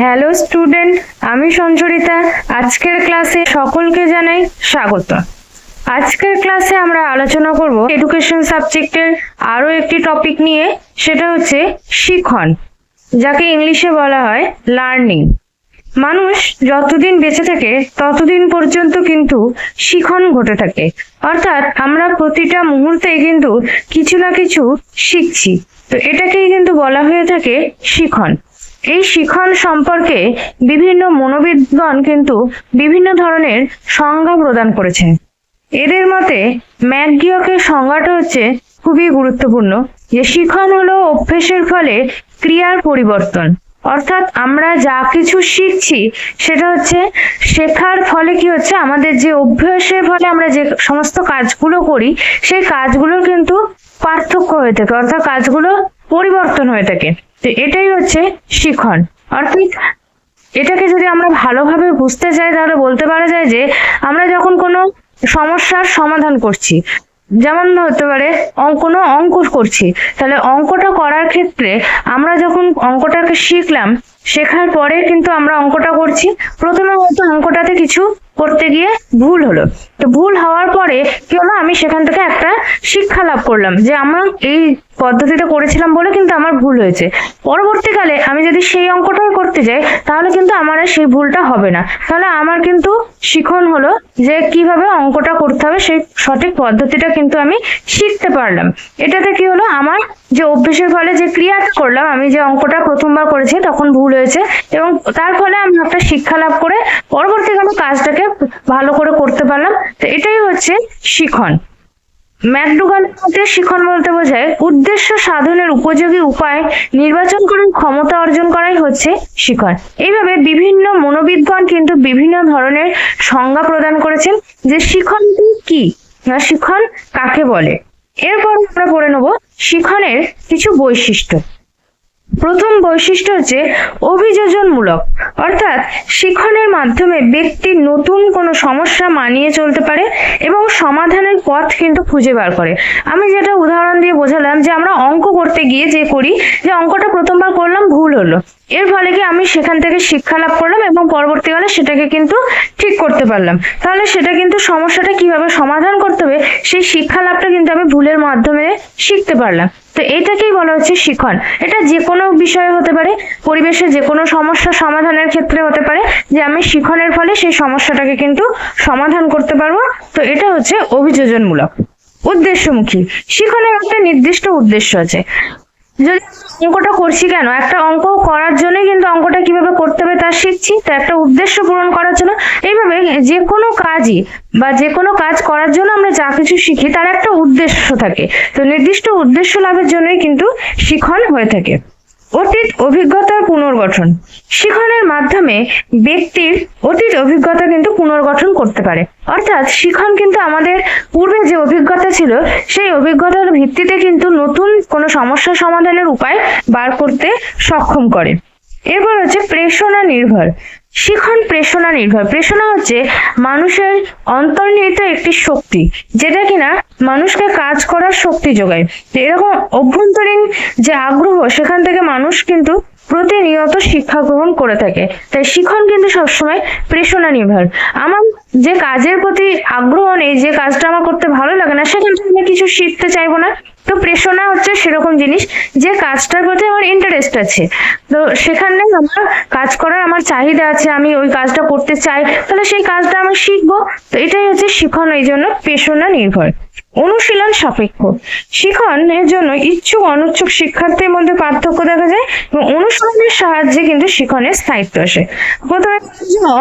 Hello student আমি সঞ্চরিতা। আজকের ক্লাসে সকলকে জানাই স্বাগত। আজকের ক্লাসে আমরা আলোচনা করব এডুকেশন সাবজেক্টের আরও একটি টপিক নিয়ে, সেটা হচ্ছে শিখন যাকে ইংলিশে বলা হয় লার্নিং মানুষ যতদিন বেঁচে থাকে, ততদিন পর্যন্ত কিন্তু শিখন ঘটে থাকে। অর্থাৎ আমরা প্রতিটা মুহূর্তেই কিন্তু কিছু না কিছু শিখছি। তো এটাকেই কিন্তু বলা হয়ে থাকে শিখন এই শিখন সম্পর্কে বিভিন্ন মনোবিদগণ কিন্তু বিভিন্ন ধরনের সংজ্ঞা প্রদান করেছেন। এদের মতে ম্যাকগিয়কের সংজ্ঞাটা হচ্ছে খুবই গুরুত্বপূর্ণ যে শিখন হলো অভ্যেসের ফলে ক্রিয়ার পরিবর্তন। অর্থাৎ আমরা যা কিছু শিখছি সেটা হচ্ছে শেখার ফলে কি হচ্ছে আমাদের যে অভ্যাসের ফলে আমরা যে সমস্ত কাজগুলো করি সেই কাজগুলোর কিন্তু পার্থক্য হয়ে থাকে, অর্থাৎ কাজগুলো পরিবর্তন হয়ে থাকে। তো এটাই হচ্ছে শিখন। অর্থাৎ এটাকে যদি আমরা ভালোভাবে বুঝতে চাই, তাহলে বলতে পারা যায় যে, আমরা যখন কোনো সমস্যার সমাধান করছি, যেমন হতে পারে কোনো অঙ্ক করছি, তাহলে অঙ্কটা করার ক্ষেত্রে আমরা যখন অঙ্কটাকে শিখলাম, শেখার পরে কিন্তু আমরা অঙ্কটা করছি। প্রথমে হয়তো অঙ্কটাতে কিছু করতে গিয়ে ভুল হলো। ভুল হওয়ার পরে কি হলো, আমি সেখান থেকে একটা শিক্ষা লাভ করলাম যে আমার এই পদ্ধতিতে করেছিলাম বলে কিন্তু আমার ভুল হয়েছে। পরবর্তীকালে আমি যদি সেই অঙ্কটাই করতে যাই, তাহলে কিন্তু আমার আর সেই ভুলটা হবে না। তাহলে আমার কিন্তু শিখন হলো যে কীভাবে অঙ্কটা করতে হবে, সেই সঠিক পদ্ধতিটা কিন্তু আমি শিখতে পারলাম। এটাতে কি হলো, আমার যে অভ্যেসের ফলে যে ক্রিয়াটা করলাম, আমি যে অঙ্কটা প্রথমবার করেছি, তখন ভুল হয়েছে এবং তার ফলে আমি একটা শিক্ষা লাভ করে পরবর্তীকালে কাজটাকে ভালো করে করতে পারলাম। তো এটাই হচ্ছে শিখন। ম্যাকডুগালের মতে শিখন বলতে বোঝায় উদ্দেশ্য সাধনের উপযোগী উপায় নির্বাচন করে ক্ষমতা অর্জন করাই হচ্ছে শিখন। এইভাবে বিভিন্ন মনোবিদগণ কিন্তু বিভিন্ন ধরনের সংজ্ঞা প্রদান করেছেন যে শিখন কি? বা শিখন কাকে বলে? এরপর আমরা পড়ে নেব শিখনের কিছু বৈশিষ্ট্য। প্রথম বৈশিষ্ট্য হচ্ছে অভিযোজনমূলক। অর্থাৎ শিখনের মাধ্যমে ব্যক্তি নতুন কোনো সমস্যা মানিয়ে চলতে পারে এবং সমাধানের পথ কিন্তু খুঁজে বার করে। আমি যেটা উদাহরণ দিয়ে বোঝালাম যে আমরা অঙ্ক করতে গিয়ে যে করি, যে অঙ্কটা প্রথমবার করলাম, ভুল হলো। এর ফলে কি আমি সেখান থেকে শিক্ষা লাভ করলাম এবং পরবর্তীকালে সেটাকে কিন্তু ঠিক করতে পারলাম। তাহলে সেটা কিন্তু সমস্যাটা কীভাবে সমাধান করতে হবে, সেই শিক্ষা লাভটা কিন্তু আমি ভুলের মাধ্যমে শিখতে পারলাম। তো এটাকেই বলা হচ্ছে শিখন। এটা যে কোনো বিষয়ে হতে পারে, পরিবেশে যে কোনো সমস্যা সমাধানের ক্ষেত্রে হতে পারে, যে আমি শিখনের ফলে সেই সমস্যাটাকে কিন্তু সমাধান করতে পারব। তো এটা হচ্ছে অভিযোজনমূলক। উদ্দেশ্যমুখী। শিখনের একটা নির্দিষ্ট উদ্দেশ্য আছে। যদি অঙ্কটা করছি কেন? একটা অঙ্ক করার জন্যই কিন্তু অঙ্কটা কীভাবে করতে হবে তা শিখছি। তো একটা উদ্দেশ্য পূরণ করার জন্য এইভাবে যে কোনো কাজই বা যে কোনো কাজ করার জন্য আমরা যা কিছু শিখি তার একটা উদ্দেশ্য থাকে। তো নির্দিষ্ট উদ্দেশ্য লাভের জন্যই কিন্তু শিখন হয়ে থাকে। অতীত অভিজ্ঞতার পুনর্গঠন। শিখনের মাধ্যমে ব্যক্তির অতীত অভিজ্ঞতা কিন্তু পুনর্গঠন করতে পারে। অর্থাৎ শিখন কিন্তু আমাদের পূর্বে যে অভিজ্ঞতা ছিল, সেই অভিজ্ঞতার ভিত্তিতে কিন্তু নতুন কোনো সমস্যা সমাধানের উপায় বার করতে সক্ষম করে। এরপর হচ্ছে প্রেষণা নির্ভর। শিখন প্রেষণা নির্ভর। প্রেষণা হচ্ছে মানুষের অন্তর্নিহিত একটি শক্তি, যেটা কিনা মানুষকে কাজ করার শক্তি যোগায়। এরকম অভ্যন্তরীণ যে আগ্রহ, সেখান থেকে মানুষ কিন্তু প্রতিনিয়ত শিক্ষা গ্রহণ করে থাকে। তাই শিখন কিন্তু সবসময় প্রেষণা নির্ভর। আমার যে কাজের প্রতি আগ্রহ নেই, যে কাজটা আমার করতে ভালো লাগে না, সেখান থেকে আমি কিছু শিখতে চাইব না। তো প্রেষণা হচ্ছে সেরকম জিনিস, যে কাজটার প্রতি আমার ইন্টারেস্ট আছে। তো সেখানে আমার কাজ করার আমার চাহিদা আছে, আমি ওই কাজটা করতে চাই, তাহলে সেই কাজটা আমি শিখব। তো এটাই হচ্ছে শিখন এই জন্য পেশনা নির্ভর। অনুশীলন সাপেক্ষ। শিখনের জন্য ইচ্ছুক অনুচ্ছুক শিক্ষার্থীর মধ্যে পার্থক্য দেখা যায় এবং অনুশীলনের সাহায্যে কিন্তু শিখনের স্থায়িত্ব আসে। প্রথমে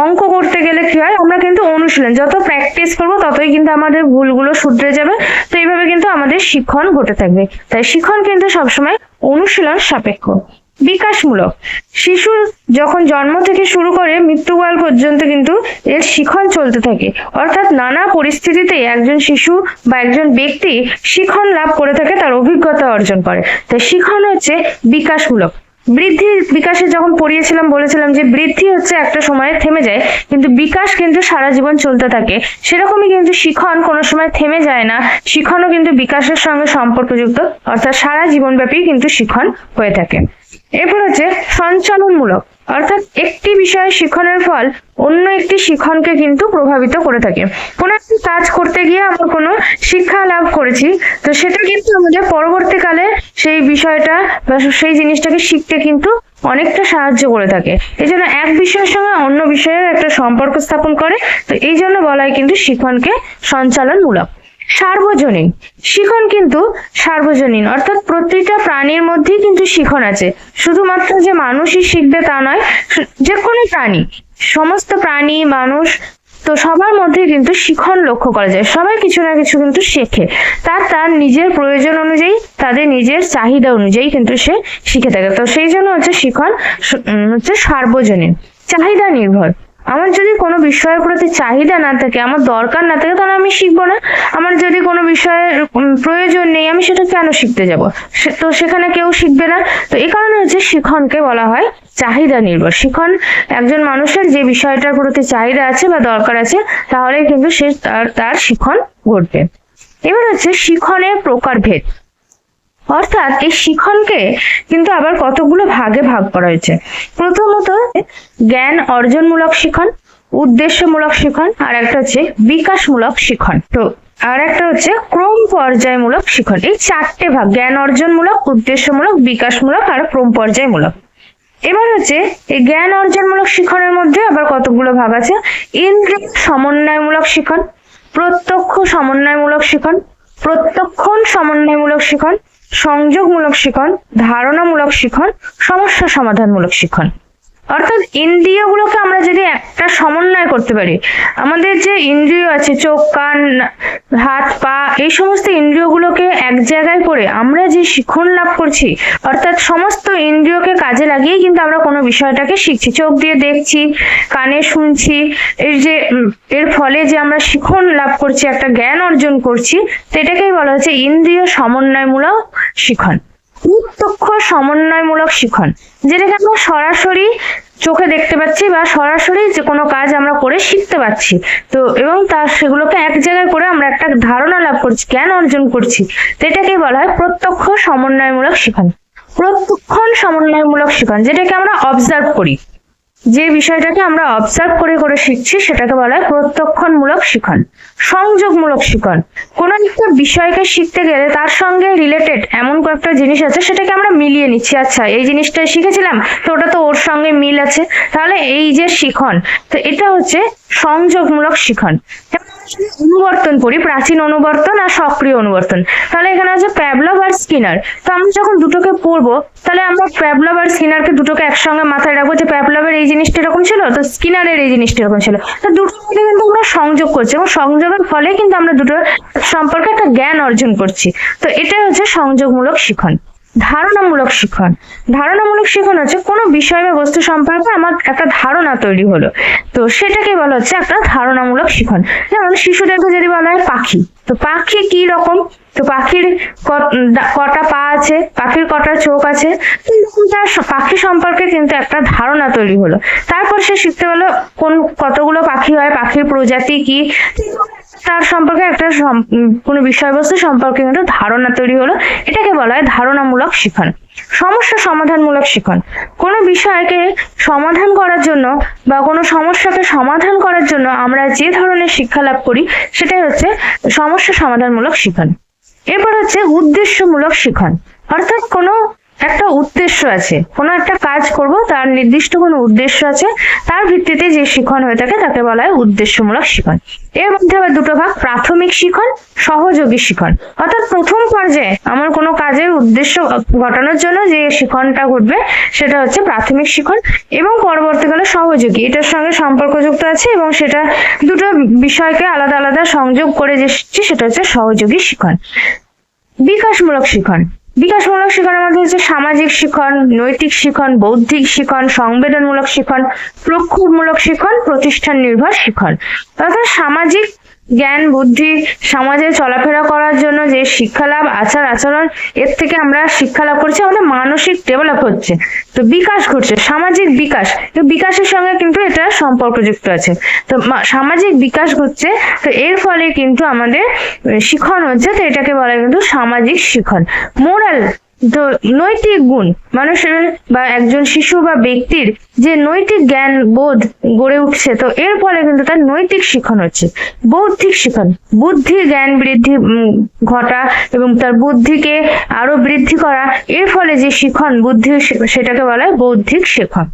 অঙ্ক করতে গেলে কি হয়, আমরা কিন্তু অনুশীলন, যত প্র্যাকটিস করব ততই কিন্তু আমাদের ভুলগুলো শুধরে যাবে। তো এইভাবে কিন্তু আমাদের শিখন ঘটে থাকবে। তাই শিখন কিন্তু সবসময় অনুশীলন সাপেক্ষ। বিকাশমূলক। শিশু যখন জন্ম থেকে শুরু করে মৃত্যুকাল পর্যন্ত কিন্তু এর শিখন চলতে থাকে। অর্থাৎ নানা পরিস্থিতিতে একজন শিশু বা একজন ব্যক্তি শিখন লাভ করে থাকে, তার অভিজ্ঞতা অর্জন করে। তাই শিখন হচ্ছে বিকাশমূলক। বৃদ্ধি বিকাশে যখন পড়িয়েছিলাম, বলেছিলাম যে বৃদ্ধি হচ্ছে একটা সময়ে থেমে যায়, কিন্তু বিকাশ কিন্তু সারা জীবন চলতে থাকে। সেরকমই কিন্তু শিখন কোনো সময় থেমে যায় না। শিখনও কিন্তু বিকাশের সঙ্গে সম্পর্কযুক্ত, অর্থাৎ সারা জীবনব্যাপী কিন্তু শিখন হয়ে থাকে। এরপর হচ্ছে সঞ্চালনমূলক। অর্থাৎ একটি বিষয়ে শিখনের ফল অন্য একটি শিখনকে কিন্তু প্রভাবিত করে থাকে। কোনো একটি কাজ করতে গিয়ে আমরা কোনো শিক্ষা লাভ করেছি, তো সেটা কিন্তু আমাদের পরবর্তীকালে সেই বিষয়টা বা সেই জিনিসটাকে শিখতে কিন্তু অনেকটা সাহায্য করে থাকে। এই জন্য এক বিষয়ের সঙ্গে অন্য বিষয়ের একটা সম্পর্ক স্থাপন করে, তো এই জন্য বলা হয় কিন্তু শিখনকে সঞ্চালনমূলক। সার্বজনীন। শিখন কিন্তু সার্বজনীন, অর্থাৎ প্রতিটা প্রাণীর মধ্যেই কিন্তু শিখন আছে। শুধুমাত্র যে মানুষই শিখবে তা নয়, যে কোনো প্রাণী, সমস্ত প্রাণী, মানুষ, তো সবার মধ্যে কিন্তু শিখন লক্ষ্য করা যায়। সবাই কিছু না কিছু কিন্তু শেখে। তার তার নিজের প্রয়োজন অনুযায়ী, তাদের নিজের চাহিদা অনুযায়ী কিন্তু সে শিখে থাকে। তো সেই জন্য হচ্ছে শিখন হচ্ছে সার্বজনীন। চাহিদা নির্ভর। আমার যদি কোনো বিষয়ের প্রতি চাহিদা না থাকে, আমার দরকার না থাকে, তাহলে আমি শিখব না। আমার যদি কোনো বিষয়ের প্রয়োজন নেই, আমি সেটা কেন শিখতে যাব? তো সেখানে কেউ শিখবে না। তো এই কারণে হচ্ছে শিখনকে বলা হয় চাহিদা নির্ভর। শিখন একজন মানুষের যে বিষয়টার প্রতি চাহিদা আছে বা দরকার আছে তাহলে কিন্তু সে তার তার শিখন ঘটবে। এবার হচ্ছে শিখনের প্রকারভেদ। অর্থাৎ এই শিখনকে কিন্তু আবার কতগুলো ভাগে ভাগ করা হয়েছে? প্রথমত জ্ঞান অর্জনমূলক শিখন, উদ্দেশ্যমূলক শিখন, আর একটা হচ্ছে বিকাশমূলক শিখন। তো আর একটা হচ্ছে ক্রম পর্যায়মূলক শিখন। এই চারটে ভাগ, জ্ঞান অর্জনমূলক, উদ্দেশ্যমূলক, বিকাশমূলক, আর ক্রম পর্যায়মূলক। এবার হচ্ছে এই জ্ঞান অর্জনমূলক শিখনের মধ্যে আবার কতগুলো ভাগ আছে? ইন্দ্রিয় সমন্বয়মূলক শিখন, প্রত্যক্ষ সমন্বয়মূলক শিখন, প্রত্যক্ষণ সমন্বয়মূলক শিখন সংযোগমূলক শিখন ধারণামূলক শিখন সমস্যা সমাধানমূলক শিখন। অর্থাৎ ইন্দ্রিয়গুলোকে আমরা যদি একটা সমন্বয় করতে পারি, আমাদের যে ইন্দ্রিয় আছে, চোখ, কান, হাত, পা, এই সমস্ত ইন্দ্রিয়গুলোকে এক জায়গায় করে আমরা যে শিখন লাভ করছি, অর্থাৎ সমস্ত ইন্দ্রিয়কে কাজে লাগিয়ে কিন্তু আমরা কোনো বিষয়টাকে শিখছি। চোখ দিয়ে দেখছি, কানে শুনছি, এর যে এর ফলে যে আমরা শিখন লাভ করছি, একটা জ্ঞান অর্জন করছি তো এটাকেই বলা হচ্ছে ইন্দ্রিয় সমন্বয়মূলক শিখন। প্রত্যক্ষ সমন্বয়মূলক শিখন যেটাকে আমরা সরাসরি চোখে দেখতে পাচ্ছি বা সরাসরি যে কোনো কাজ আমরা করে শিখতে পাচ্ছি তো এবং তার সেগুলোকে এক জায়গায় করে আমরা একটা ধারণা লাভ করছি, জ্ঞান অর্জন করছি তো এটাকে বলা হয় প্রত্যক্ষ সমন্বয়মূলক শিখন। প্রত্যক্ষণ সমন্বয়মূলক শিখন, যেটাকে আমরা অবজার্ভ করি। যে বিষয়টাকে আমরা অবজার্ভ করে করে শিখছি, সেটাকে বলা হয় প্রত্যক্ষণমূলক শিখন, সংযোগমূলক শিখন। কোনো একটা বিষয়কে শিখতে গেলে তার সঙ্গে রিলেটেড এমন কয়েকটা জিনিস আছে, সেটাকে আমরা মিলিয়ে নিচ্ছি। আচ্ছা এই জিনিসটা শিখেছিলাম, তো ওটা তো ওর সঙ্গে মিল আছে। তাহলে এই যে শিখন, তো এটা হচ্ছে সংযোগমূলক শিখন। অনুবর্তন করি প্রাচীন অনুবর্তন আর সক্রিয় অনুবর্তন। তাহলে এখানে আছে প্যাবলভ আর স্কিনার তো আমরা যখন দুটোকে পড়ব, তাহলে আমরা প্যাবলভ আর স্কিনারকে দুটোকে একসঙ্গে মাথায় রাখব যে প্যাবলভের এই জিনিসটা এরকম ছিল, তো স্কিনারের এই জিনিসটা এরকম ছিল। তো দুটোর মধ্যে কিন্তু আমরা সংযোগ করছি এবং সংযোগের ফলে কিন্তু আমরা দুটোর সম্পর্কে একটা জ্ঞান অর্জন করছি। তো এটাই হচ্ছে সংযোগমূলক শিখন। ধারণামূলক শিখন। ধারণামূলক শিখন হচ্ছে কোনো বিষয় বা বস্তু সম্পর্কে আমার একটা ধারণা তৈরি হলো। তো সেটাকে বলা হচ্ছে একটা ধারণামূলক শিখন। যেমন শিশুদেরকে যদি বলা হয় পাখি, তো পাখি কি রকম? তো পাখির কটা পা আছে? পাখির কটা চোখ আছে? তার পাখি সম্পর্কে কিন্তু একটা ধারণা তৈরি হলো। তারপর সে শিখতে হলো কোন, কতগুলো পাখি হয়, পাখির প্রজাতি কি? তার সম্পর্কে একটা কোনো বিষয়বস্তু সম্পর্কে কিন্তু ধারণা তৈরি হলো। এটাকে বলা হয় ধারণামূলক শিখন। সমস্যা সমাধানমূলক শিখন। কোনো বিষয়কে সমাধান করার জন্য বা কোনো সমস্যাকে সমাধান করার জন্য আমরা যে ধরনের শিক্ষা লাভ করি, সেটাই হচ্ছে সমস্যা সমাধানমূলক শিখন। এরপর হচ্ছে উদ্দেশ্যমূলক শিখন। অর্থাৎ কোনো একটা উদ্দেশ্য আছে। কোনো একটা কাজ করব, তার নির্দিষ্ট কোনো উদ্দেশ্য আছে, তার ভিত্তিতে যে শিখন হয়ে থাকে তাকে বলা হয় উদ্দেশ্যমূলক শিখন। এর মধ্যে আবার দুটো ভাগ, প্রাথমিক শিখন, সহযোগী শিখন। অর্থাৎ প্রথম পর্যায়ে আমার কোনো কাজের উদ্দেশ্য ঘটানোর জন্য যে শিখনটা ঘটবে, সেটা হচ্ছে প্রাথমিক শিখন এবং পরবর্তীকালে সহযোগী। এটার সঙ্গে সম্পর্কযুক্ত আছে এবং সেটা দুটো বিষয়কে আলাদা আলাদা সংযোগ করে যে সেটা হচ্ছে সহযোগী শিখন। বিকাশমূলক শিখন। বিকাশমূলক শিক্ষণের মধ্যে হচ্ছে সামাজিক শিখন, নৈতিক শিখন, বৌদ্ধিক শিখন, সংবেদনমূলক শিখন, প্রক্ষোভমূলক শিখন, প্রতিষ্ঠান নির্ভর শিখন। অর্থাৎ সামাজিক জ্ঞান, বুদ্ধি, সমাজে চলাফেরা করার জন্য যে শিক্ষা লাভ আচার, আচরণ, এর থেকে আমরা শিক্ষা লাভ করছি, আমাদের মানসিক ডেভেলপ হচ্ছে। তো বিকাশ ঘটছে, সামাজিক বিকাশ। তো বিকাশের সঙ্গে কিন্তু এটা সম্পর্কযুক্ত আছে। তো সামাজিক বিকাশ ঘটছে, তো এর ফলে কিন্তু আমাদের শিখন হচ্ছে, তো এটাকে বলা কিন্তু সামাজিক শিখন। মোরাল নৈতিক গুণ, মানুষের বা একজন শিশু বা ব্যক্তির যে নৈতিক জ্ঞান, বোধ গড়ে উঠছে, তো এর ফলে কিন্তু তার নৈতিক শিখন হচ্ছে। বৌদ্ধিক শিখন বুদ্ধি জ্ঞান বৃদ্ধি ঘটা এবং তার বুদ্ধিকে আরও বৃদ্ধি করা, এর ফলে যে শিখন বুদ্ধি সেটাকে বলা হয় বৌদ্ধিক শিখন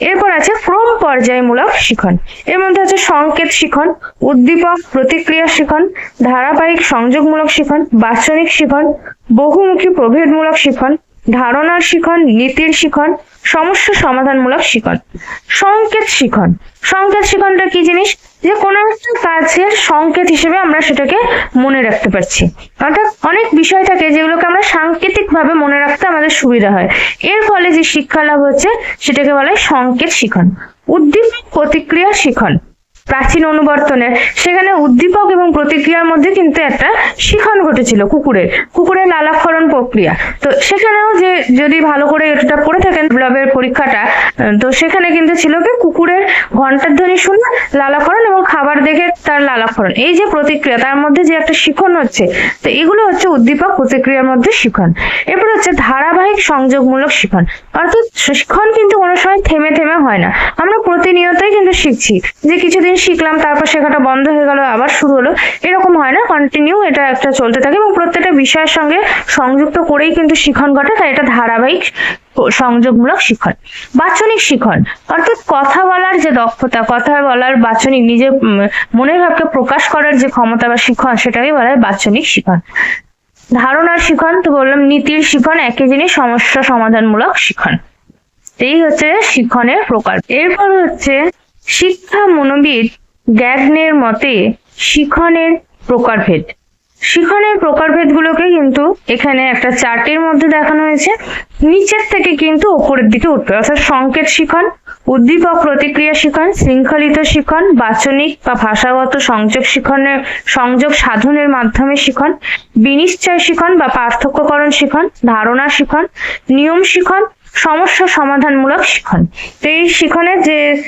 এরপর আছে ক্রম পর্যায়মূলক শিখন। এর মধ্যে আছে সংকেত শিখন, উদ্দীপক প্রতিক্রিয়া শিখন, ধারাবাহিক সংযোগমূলক শিখন, বাচনিক শিখন, বহুমুখী প্রভেদমূলক শিখন, ধারণার শিখন নীতির শিখন, সমস্যা সমাধানমূলক শিখন। সংকেত শিখন। সংকেত শিখনটা কি জিনিস? যে কোনো একটা কাজের সংকেত হিসেবে আমরা সেটাকে মনে রাখতে পারছি। অর্থাৎ অনেক বিষয় থাকে যেগুলোকে আমরা সাংকেতিক ভাবে মনে রাখতে আমাদের সুবিধা হয়। এর ফলে যে শিক্ষা লাভ হচ্ছে, সেটাকে বলা হয় সংকেত শিখন। উদ্দীপক প্রতিক্রিয়া শিখন। প্রাচীন অনুবর্তনের সেখানে উদ্দীপক প্রতিক্রিয়ার মধ্যে কিন্তু একটা শিখন ঘটেছিল কুকুরের কুকুরের লালাক্ষরণ প্রক্রিয়া। তো সেখানেও যে, যদি ভালো করে এটা পড়ে থাকেন ব্লবের পরীক্ষাটা তো সেখানে কিন্তু ছিল কি কুকুরের ঘণ্টার ধ্বনি শুনে লালাক্ষরণ এবং খাবার দেখে তার লালাক্ষরণ। এই যে প্রতিক্রিয়া, তার মধ্যে যে একটা শিখন হচ্ছে, তো এগুলো হচ্ছে উদ্দীপক প্রতিক্রিয়ার মধ্যে শিখন। এরপর হচ্ছে ধারাবাহিক সংযোগমূলক শিখন। অর্থাৎ শিখন কিন্তু কোনো সময় থেমে থেমে হয় না। আমরা প্রতিনিয়তই কিন্তু শিখছি যে কিছুদিন শিখলাম, তারপর শেখাটা বন্ধ হয়ে গেল, আবার শুরু হলো। এরকম হয় না কন্টিনিউ এটা একটা চলতে থাকে এবং প্রত্যেকটা বিষয়ের সঙ্গে সংযুক্ত করেই কিন্তু শিখন ঘটে, তাই এটা ধারাবাহিক সংযোগমূলক শিখন। বাচনিক শিখন, অর্থাৎ কথা বলার যে দক্ষতা, কথা বলার বাচনিক নিজের মনের ভাবকে প্রকাশ করার যে ক্ষমতা বা শিখন সেটাকে বলা হয় বাচনিক শিখন। ধারণার শিখন, তো বললাম নীতির শিখন, একই জিনিস, সমস্যা সমাধানমূলক শিখন। এই হচ্ছে শিক্ষণের প্রকার এরপর হচ্ছে শিক্ষা মনোবিদ গ্যাগনের মতে শিক্ষণের প্রকারভেদ। শিখনের প্রকারভেদগুলোকে কিন্তু এখানে একটা চার্টের মধ্যে দেখানো হয়েছে। নিচের থেকে কিন্তু ওপরের দিকে উঠবে। অর্থাৎ সংকেত শিখন, উদ্দীপক প্রতিক্রিয়া শিখন, শৃঙ্খলিত শিখন, বাচনিক বা ভাষাগত সংযোগ শিখনের, সংযোগ সাধনের মাধ্যমে শিখন, বিনিশ্চয় শিখন বা পার্থক্যকরণ শিখন, ধারণা শিখন, নিয়ম শিখন সমস্যা সমাধানমূলক শিখন। তো এই শিখনের যে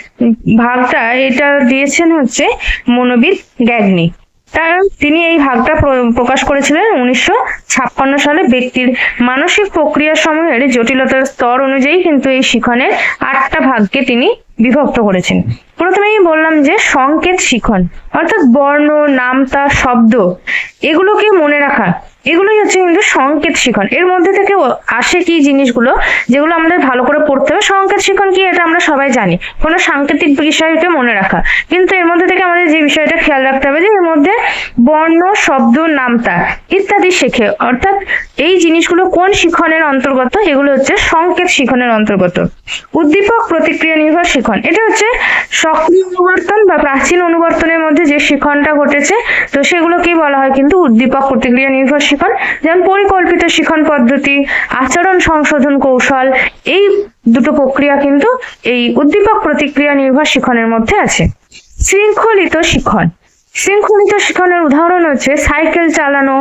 ভাগটা, এটা দিয়েছেন হচ্ছে মনোবিদ গ্যাগনি। তার তিনি এই ভাগটা প্র- প্রকাশ করেছিলেন উনিশশো ছাপ্পান্ন সালে। ব্যক্তির মানসিক প্রক্রিয়া সমূহের জটিলতার স্তর অনুযায়ী কিন্তু এই শিখনের আটটা ভাগকে তিনি বিভক্ত করেছেন। প্রথমেই বললাম যে সংকেত শিখন, অর্থাৎ বর্ণ, নামতা, শব্দ, এগুলোকে মনে রাখা এগুলোই হচ্ছে কিন্তু সংকেত শিখন। এর মধ্যে থেকে আসে কি জিনিসগুলো যেগুলো আমাদের ভালো করে পড়তে হবে। সংকেত শিখন কি এটা আমরা সবাই জানি। কোনো সাংকেতিক বিষয়কে মনে রাখা। কিন্তু এর মধ্যে থেকে আমাদের যে বিষয়টা খেয়াল রাখতে হবে যে এর মধ্যে বর্ণ, শব্দ, নামতা ইত্যাদি শেখে। অর্থাৎ এই জিনিসগুলো কোন শিখনের অন্তর্গত? এগুলো হচ্ছে সংকেত শিখনের অন্তর্গত। উদ্দীপক প্রতিক্রিয়া নির্ভর শিখন। এটা হচ্ছে সক্রিয় অনুবর্তন বা প্রাচীন অনুবর্তনের মধ্যে যে শিখনটা ঘটেছে, তো সেগুলোকেই বলা হয় কিন্তু উদ্দীপক প্রতিক্রিয়া নির্ভর শিখন, যেমন পরিকল্পিত শিখন পদ্ধতি, আচরণ সংশোধন কৌশল, এই দুটো প্রক্রিয়া কিন্তু এই উদ্দীপক প্রতিক্রিয়া নির্ভর শিখনের মধ্যে আছে। শৃঙ্খলিত শিখন। শৃঙ্খলিত শিখনের উদাহরণ হচ্ছে সাইকেল চালানো,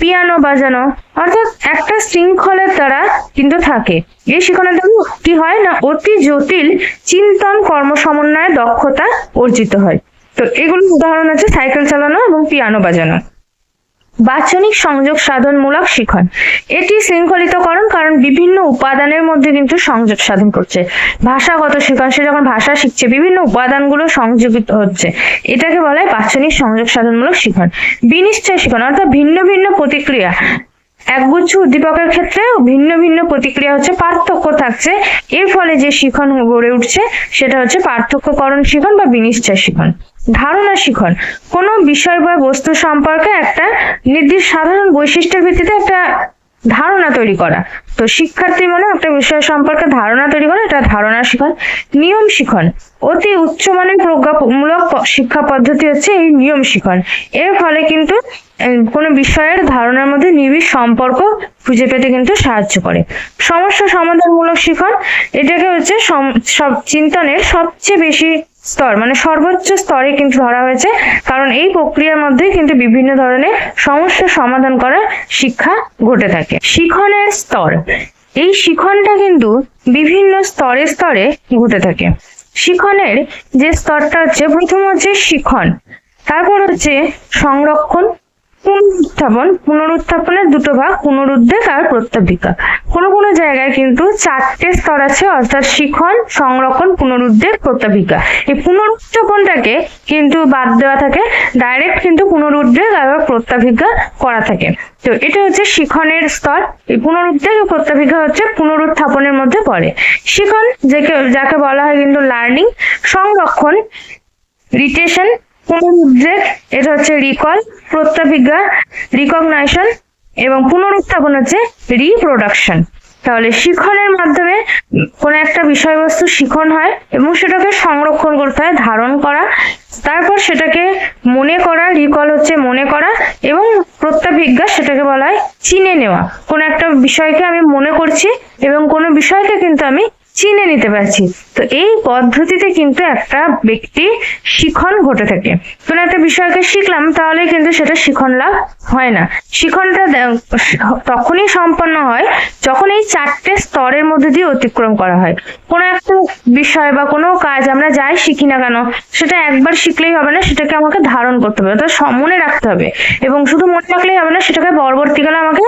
পিয়ানো বাজানো, অর্থাৎ একটা শৃঙ্খলের দ্বারা কিন্তু থাকে। এই শিখনের দ্বারা কি হয় না, অতি জটিল চিন্তন কর্ম সমন্বয়ে দক্ষতা অর্জিত হয়। তো এগুলোর উদাহরণ আছে সাইকেল চালানো এবং পিয়ানো বাজানো। বাচনিক সংযোগ সাধনমূলক শিখন। এটি শৃঙ্খলিতকরণ কারণ বিভিন্ন উপাদানের মধ্যে কিন্তু সংযোগ সাধন করছে। ভাষাগত শিখন, সে যখন ভাষা শিখছে, বিভিন্ন উপাদানগুলো সংযোগিত হচ্ছে। এটাকে বলা হয় বাচনিক সংযোগ সাধনমূলক শিখন। বিনিশ্চয় শিখন, অর্থাৎ ভিন্ন ভিন্ন প্রতিক্রিয়া। একগুচ্ছ উদ্দীপকের ক্ষেত্রে ভিন্ন ভিন্ন প্রতিক্রিয়া হচ্ছে পার্থক্য থাকছে। এর ফলে যে শিখন গড়ে উঠছে, সেটা হচ্ছে পার্থক্যকরণ শিখন বা বিনিশ্চয় শিখন। ধারণা শিখন। কোনো বিষয় বা বস্তু সম্পর্কে একটা নির্দিষ্ট সাধারণ বৈশিষ্ট্যের ভিত্তিতে একটা ধারণা তৈরি করা। তো শিক্ষার্থী মনে একটা বিষয় সম্পর্কে ধারণা তৈরি করা, এটা ধারণা শিখন। নিয়ম শিখন। অতি উচ্চমানের প্রজ্ঞামূলক প- শিক্ষা পদ্ধতি হচ্ছে এই নিয়ম শিখন। এর ফলে কিন্তু কোনো বিষয়ের ধারণার মধ্যে নিবিড় সম্পর্ক খুঁজে পেতে কিন্তু সাহায্য করে। সমস্যা সমাধানমূলক শিখন, এটাকে হচ্ছে সব চিন্তনের সবচেয়ে বেশি স্তর মানে সর্বোচ্চ স্তরে কিন্তু ধরা হয়েছে। কারণ এই প্রক্রিয়ার মধ্যে কিন্তু বিভিন্ন ধরনের সমস্যা সমাধান করার শিক্ষা ঘটে থাকে। শিখনের স্তর, এই শিখনটা কিন্তু বিভিন্ন স্তরে স্তরে ঘটে থাকে। শিখনের যে স্তরটা হচ্ছে, প্রথম হচ্ছে শিখন, তারপর হচ্ছে সংরক্ষণ পুনরুত্থাপন, পুনরুত্থাপনের দুটো ভাগ, পুনরুদ্বেগ আর প্রত্যাবিকা। কোনো কোনো জায়গায় কিন্তু চারটে স্তর আছে, অর্থাৎ শিখন, সংরক্ষণ, পুনরুদ্বেগ, প্রত্যাবিকা। এই পুনরুত্থাপনটাকে কিন্তু বাদ দেওয়া থাকে ডাইরেক্ট কিন্তু পুনরুদ্বেগ আর প্রত্যাবিকা করা থাকে। তো এটা হচ্ছে শিখনের স্তর। এই পুনরুদ্বেগ ও প্রত্যাবিকা হচ্ছে পুনরুত্থাপনের মধ্যে পড়ে। শিখন যাকে যাকে বলা হয় কিন্তু লার্নিং সংরক্ষণ রিটেশন পুনরুদ্বেগ এটা হচ্ছে রিকল প্রত্যাবিজ্ঞা রিকগনাইশন এবং পুনরুত্থাপন হচ্ছে রিপ্রোডাকশন তাহলে শিখনের মাধ্যমে কোনো একটা বিষয়বস্তু শিখন হয় এবং সেটাকে সংরক্ষণ করতে হয়, ধারণ করা। তারপর সেটাকে মনে করা রিকল হচ্ছে মনে করা এবং প্রত্যাবিজ্ঞা সেটাকে বলা হয় চিনে নেওয়া। কোনো একটা বিষয়কে আমি মনে করছি এবং কোনো বিষয়কে কিন্তু আমি চিনে নিতে পারছি। তো এই পদ্ধতিতে কিন্তু একটা ব্যক্তি শিখন ঘটে থাকে। কোনো একটা বিষয়কে শিখলাম, তাহলে কিন্তু সেটা শিখন লাভ হয় না। শিখনটা তখনই সম্পন্ন হয় যখন এই চারটে স্তরের মধ্যে দিয়ে অতিক্রম করা হয়। কোনো একটা বিষয় বা কোনো কাজ আমরা যাই শিখি না কেন, সেটা একবার শিখলেই হবে না, সেটাকে আমাকে ধারণ করতে হবে। অর্থাৎ মনে রাখতে হবে। এবং শুধু মনে রাখলেই হবে না, সেটাকে পরবর্তীকালে আমাকে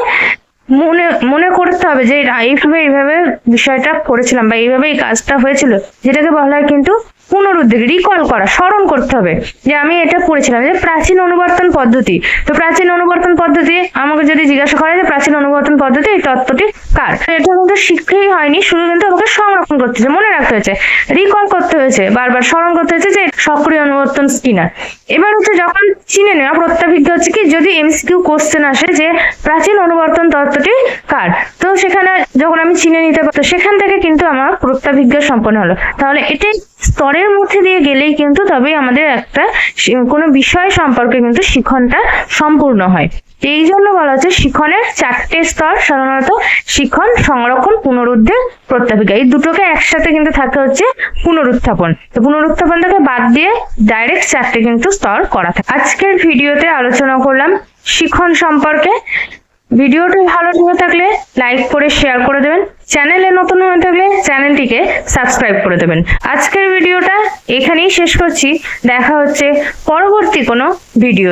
মনে মনে করতে হবে যে এইভাবে এইভাবে বিষয়টা করেছিলাম বা এইভাবে এই কাজটা হয়েছিল, যেটাকে বলা হয় কিন্তু পুনরুদ্বেগ রিকল করা, স্মরণ করতে হবে। যে আমি এটা পড়েছিলাম যে প্রাচীন অনুবর্তন পদ্ধতি। তো প্রাচীন অনুবর্তন পদ্ধতি, আমাকে যদি জিজ্ঞাসা করে যে প্রাচীন অনুবর্তন পদ্ধতি, এই তত্ত্বটি কার? এটা কিন্তু শিখেই হয়নি, শুধু কিন্তু আমাকে সংরক্ষণ করতে হয়েছে, মনে রাখতে হয়েছে। রিকল করতে হয়েছে, বারবার স্মরণ করতে হয়েছে যে সক্রিয় অনুবর্তন স্কিনার। এবার হচ্ছে যখন চিনে নেওয়া প্রত্যাভিজ্ঞ হচ্ছে কি, যদি এমসিকিউ কোশ্চেন আসে যে প্রাচীন অনুবর্তন তত্ত্বটি কার? তো সেখানে যখন আমি চিনে নিতে পারতো সেখান থেকে কিন্তু আমার প্রত্যাভিজ্ঞ সম্পন্ন হলো। তাহলে এটাই স্তরের মধ্যে দিয়ে গেলেই কিন্তু তবেই আমাদের একটা কোনো বিষয় সম্পর্কে কিন্তু শিখনটা সম্পূর্ণ হয়। এই জন্য বলা হচ্ছে শিখনের চারটে স্তর, সাধারণত শিখন সংরক্ষণ, পুনরুদ্ধার প্রত্যাপিকা এই দুটোকে একসাথে কিন্তু থাকে হচ্ছে পুনরুত্থাপন। তো পুনরুত্থাপনটাকে বাদ দিয়ে ডাইরেক্ট চারটে কিন্তু স্তর করা থাকে। আজকের ভিডিওতে আলোচনা করলাম শিখন সম্পর্কে। ভিডিওটি ভালো লেগে থাকলে লাইক করে, শেয়ার করে দেবেন। চ্যানেলে নতুন হয়ে থাকলে চ্যানেলটিকে সাবস্ক্রাইব করে দেবেন। আজকের ভিডিওটা এখানেই শেষ করছি। দেখা হচ্ছে পরবর্তী কোনো ভিডিও